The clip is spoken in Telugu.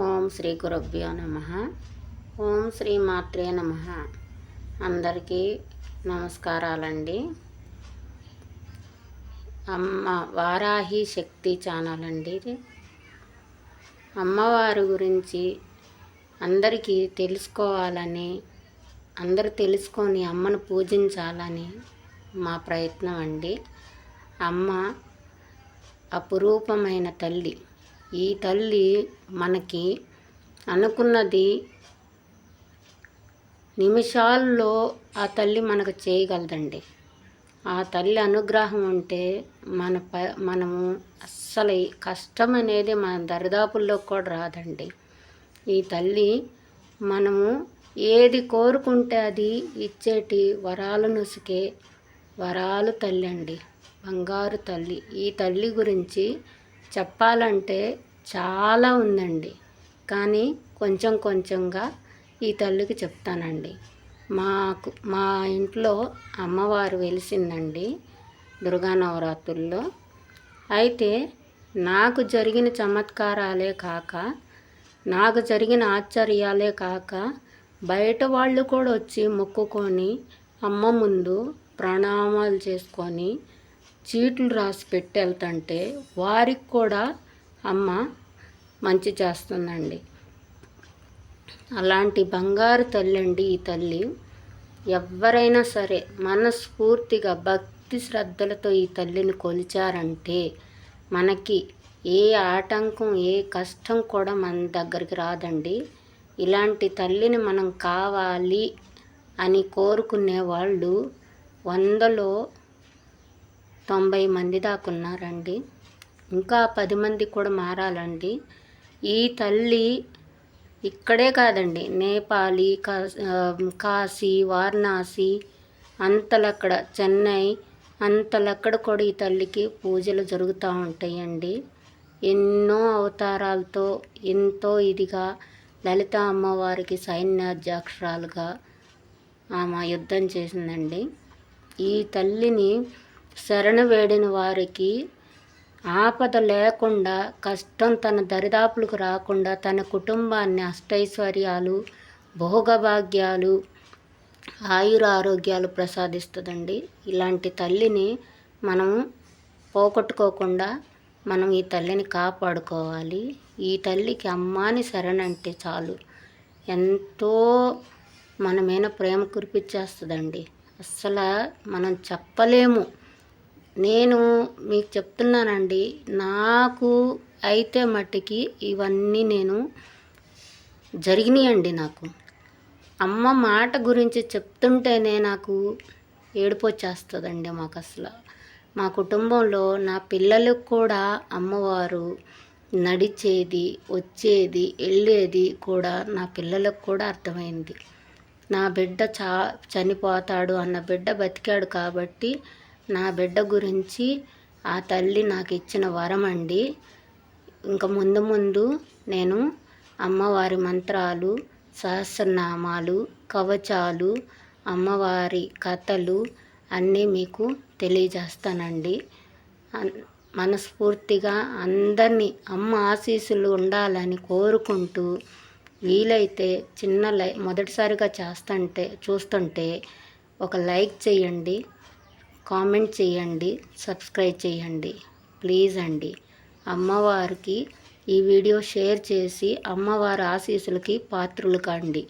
ఓం శ్రీ గురుభ్యో నమ. ఓం శ్రీ మాత్రే నమ. అందరికీ నమస్కారాలండి. అమ్మ వారాహి శక్తి ఛానల్ అండి ఇది. అమ్మవారి గురించి అందరికీ తెలుసుకోవాలని అందరూ తెలుసుకొని అమ్మను పూజించాలని మా ప్రయత్నం అండి. అమ్మ అపురూపమైన తల్లి. ఈ తల్లి మనకి అనుకున్నది నిమిషాల్లో ఆ తల్లి మనకు చేయగలదండి. ఆ తల్లి అనుగ్రహం ఉంటే మన ప మనము అస్సలు కష్టం అనేది మన దరిదాపుల్లో కూడా రాదండి. ఈ తల్లి మనము ఏది కోరుకుంటే అది ఇచ్చేటి వరాలు నుసుకే వరాలు తల్లి అండి. బంగారు తల్లి. ఈ తల్లి గురించి చెప్పాలంటే చాలా ఉందండి. కానీ కొంచెం కొంచెంగా ఈ తల్లికి చెప్తానండి. మాకు మా ఇంట్లో అమ్మవారు వెలిసిందండి దుర్గా నవరాత్రుల్లో అయితే నాకు జరిగిన చమత్కారాలే కాక నాకు జరిగిన ఆశ్చర్యాలే కాక బయట వాళ్ళు కూడా వచ్చి మొక్కుకొని అమ్మ ముందు ప్రణామాలు చేసుకొని చీట్లు రాసి పెట్టి వెళ్తుంటే వారికి కూడా అమ్మ మంచి చేస్తుందండి. అలాంటి బంగారు తల్లి అండి ఈ తల్లి. ఎవరైనా సరే మనస్ఫూర్తిగా భక్తి శ్రద్ధలతో ఈ తల్లిని కొలిచారంటే మనకి ఏ ఆటంకం ఏ కష్టం కూడా మన దగ్గరికి రాదండి. ఇలాంటి తల్లిని మనం కావాలి అని కోరుకునే వాళ్ళు వందలో తొంభై మంది దాకా ఉన్నారండి. ఇంకా పది మంది కూడా మారాలండి. ఈ తల్లి ఇక్కడే కాదండి. నేపాలి కాశీ వారణాసి అంతలక్కడ చెన్నై అంతలక్కడ కూడా ఈ తల్లికి పూజలు జరుగుతూ ఉంటాయండి. ఎన్నో అవతారాలతో ఎంతో ఇదిగా లలిత అమ్మవారికి సైన్యాధ్యాక్షరాలుగా ఆమె యుద్ధం చేసిందండి. ఈ తల్లిని శరణు వేడిన వారికి ఆపద లేకుండా కష్టం తన దరిదాపులకు రాకుండా తన కుటుంబాన్ని అష్టైశ్వర్యాలు భోగభాగ్యాలు ఆయుర ఆరోగ్యాలు ప్రసాదిస్తుందండి. ఇలాంటి తల్లిని మనం పోగొట్టుకోకుండా మనం ఈ తల్లిని కాపాడుకోవాలి. ఈ తల్లికి అమ్మాని శరణంటే చాలు. ఎంతో మన మీద ప్రేమ కురిపించేస్తుందండి. అస్సలు మనం చెప్పలేము. నేను మీకు చెప్తున్నానండి నాకు అయితే మట్టికి ఇవన్నీ నేను జరిగినాయండి నాకు. అమ్మ మాట గురించి చెప్తుంటేనే నాకు ఏడుపు వచ్చేస్తుందండి మాకు అసలు. మా కుటుంబంలో నా పిల్లలకు కూడా అమ్మవారు నడిచేది వచ్చేది వెళ్ళేది కూడా నా పిల్లలకు కూడా అర్థమైంది. నా బిడ్డ చా చనిపోతాడు అన్న బిడ్డ బతికాడు కాబట్టి నా బిడ్డ గురించి ఆ తల్లి నాకు ఇచ్చిన వరం అండి ఇంకా ముందు ముందు నేను అమ్మవారి మంత్రాలు సహస్రనామాలు కవచాలు అమ్మవారి కథలు అన్నీ మీకు తెలియజేస్తానండి. మనస్ఫూర్తిగా అందరినీ అమ్మ ఆశీస్సులు ఉండాలని కోరుకుంటూ వీలైతే చిన్న లై మొదటిసారిగా చేస్తుంటే చూస్తుంటే ఒక లైక్ చేయండి. కామెంట్ చేయండి సబ్స్క్రైబ్ చేయండి. ప్లీజ్ అండి. అమ్మవారికి ఈ వీడియో షేర్ చేసి అమ్మవారి ఆశీస్సులకి పాత్రులు కాండి.